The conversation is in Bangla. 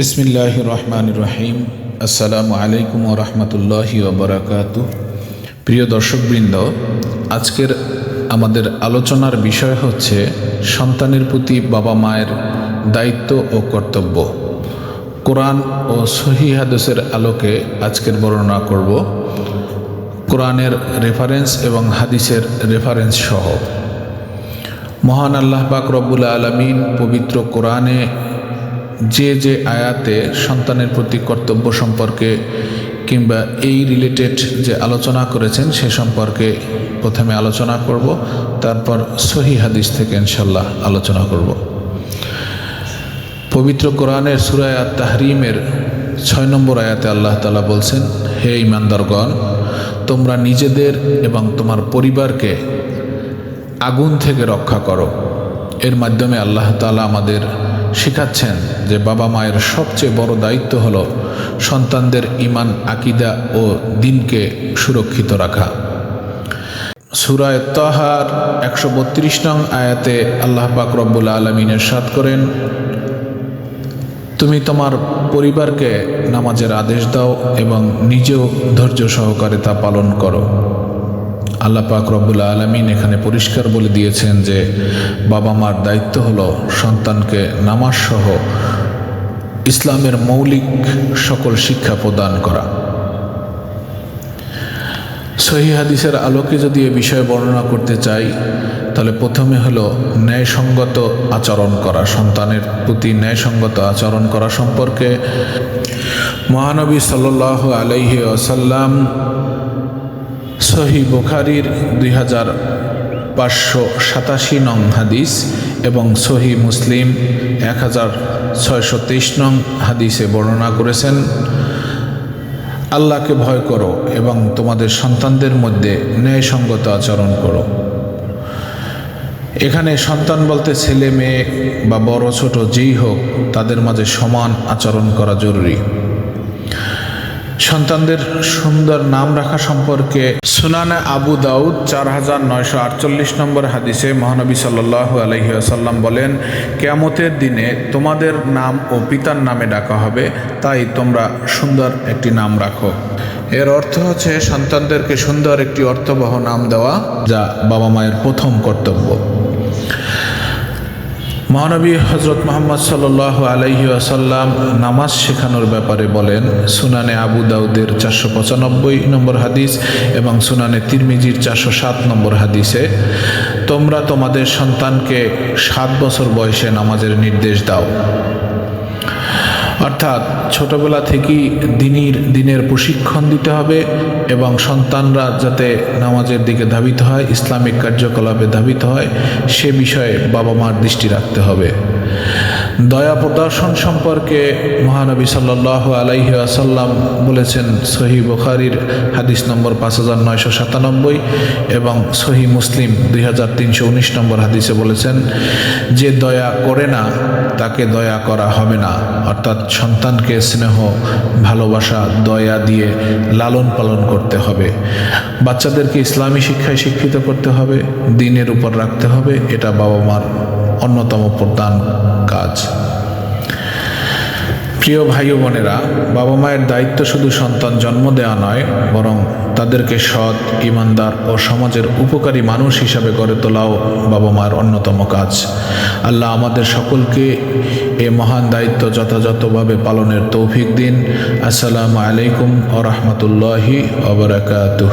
বিসমিল্লাহ রহমান রহিম আসসালামু আলাইকুম রহমতুল্লাহি ওবরাকাতু প্রিয় দর্শকবৃন্দ, আজকের আমাদের আলোচনার বিষয় হচ্ছে সন্তানের প্রতি বাবা মায়ের দায়িত্ব ও কর্তব্য। কোরআন ও সহি হাদসের আলোকে আজকের বর্ণনা করব। কোরআনের রেফারেন্স এবং হাদিসের রেফারেন্স সহ। মহান আল্লাহ পাক রব্বুল আলমিন পবিত্র কোরআনে যে যে আয়াতে সন্তানের প্রতি কর্তব্য সম্পর্কে কিংবা এই রিলেটেড যে আলোচনা করেছেন, সে সম্পর্কে প্রথমে আলোচনা করব, তারপর সহি হাদিস থেকে ইনশাল্লাহ আলোচনা করব। পবিত্র কোরআনের সুরায় আত তাহরিমের ছয় নম্বর আয়াতে আল্লাহ তালা বলছেন, হে ইমানদারগণ তোমরা নিজেদের এবং তোমার পরিবারকে আগুন থেকে রক্ষা করো। এর মাধ্যমে আল্লাহ তালা আমাদের শেখাচ্ছেন যে বাবা মায়ের সবচেয়ে বড় দায়িত্ব হলো সন্তানদের ইমান আকিদা ও দিনকে সুরক্ষিত রাখা। সুরায় তহার একশো বত্রিশ নং আয়াতে আল্লাহ পাক রব্বুল আলমিনের সাত করেন, তুমি তোমার পরিবারকে নামাজের আদেশ দাও এবং নিজেও ধৈর্য সহকারে তা পালন করো। আল্লাহ পাক রব্বুল্লা আলমিন এখানে পরিষ্কার বলে দিয়েছেন যে, বাবা মার দায়িত্ব হলো সন্তানকে নামাজ সহ ইসলামের মৌলিক সকল শিক্ষা প্রদান করা। সহি হাদিসের আলোকে যদি এ বিষয়ে বর্ণনা করতে চাই, তাহলে প্রথমে হলো ন্যায়সঙ্গত আচরণ করা, সন্তানের প্রতি ন্যায়সঙ্গত আচরণ করা সম্পর্কে। মহানবী সাল্লাহ আলহি আসাল্লাম সহি বুখারির দুই হাজার পাঁচশো সাতাশি নং হাদিস এবং সহি মুসলিম এক হাজার ছয়শো তেইশ নং হাদিসে বর্ণনা করেছেন, আল্লাহকে ভয় করো এবং তোমাদের সন্তানদের মধ্যে ন্যায়সঙ্গত আচরণ করো। এখানে সন্তান বলতে ছেলে, মেয়ে বা বড়, ছোট, যেই হোক, তাদের মাঝে সমান আচরণ করা জরুরি। সন্তানদের সুন্দর নাম রাখা সম্পর্কে সুনানে আবু দাউদ চার হাজার নয়শো আটচল্লিশ নম্বর হাদিসে মহানবী সাল্লাহ আলহি আসাল্লাম বলেন, কেয়ামতের দিনে তোমাদের নাম ও পিতার নামে ডাকা হবে, তাই তোমরা সুন্দর একটি নাম রাখো। এর অর্থ হচ্ছে সন্তানদেরকে সুন্দর একটি অর্থবহ নাম দেওয়া, যা বাবা মায়ের প্রথম কর্তব্য। মহানবী হজরত মোহাম্মদ সাল আলাইহি আসাল্লাম নামাজ শেখানোর ব্যাপারে বলেন, সুনানে আবু দাউদের চারশো পঁচানব্বই নম্বর হাদিস এবং সুনানে তিরমিজির চারশো সাত নম্বর হাদিসে, তোমরা তোমাদের সন্তানকে সাত বছর বয়সে নামাজের নির্দেশ দাও। অর্থাৎ ছোটবেলা থেকেই দিনের দিনের প্রশিক্ষণ দিতে হবে এবং সন্তানরা যাতে নামাজের দিকে ধাবিত হয়, ইসলামিক কার্যকলাপে ধাবিত হয়, সে বিষয়ে বাবা মার দৃষ্টি রাখতে হবে। দয়া প্রদর্শন সম্পর্কে মহানবী সাল্লাহ আলাইহি আসাল্লাম বলেছেন, সহি বুখারির হাদিস নম্বর পাঁচ হাজার নয়শো সাতানব্বই এবং সহি মুসলিম দুই হাজার তিনশো উনিশ নম্বর হাদিসে বলেছেন, যে দয়া করে না, তাকে দয়া করা হবে না। অর্থাৎ সন্তানকে স্নেহ, ভালোবাসা, দয়া দিয়ে লালন পালন করতে হবে। বাচ্চাদেরকে ইসলামী শিক্ষায় শিক্ষিত করতে হবে, দিনের উপর রাখতে হবে, এটা বাবা মার অন্যতম প্রধান কাজ। প্রিয় ভাই বোনেরা, বাবা মায়ের দায়িত্ব শুধু সন্তান জন্ম দেওয়া নয়, বরং তাদেরকে সৎ, ইমানদার ও সমাজের উপকারী মানুষ হিসাবে গড়ে তোলাও বাবা মায়ের অন্যতম কাজ। আল্লাহ আমাদের সকলকে এ মহান দায়িত্ব যথাযথভাবে পালনের তৌফিক দিন। আসসালামু আলাইকুম ও রহমতুল্লাহি অবরাকাতুহ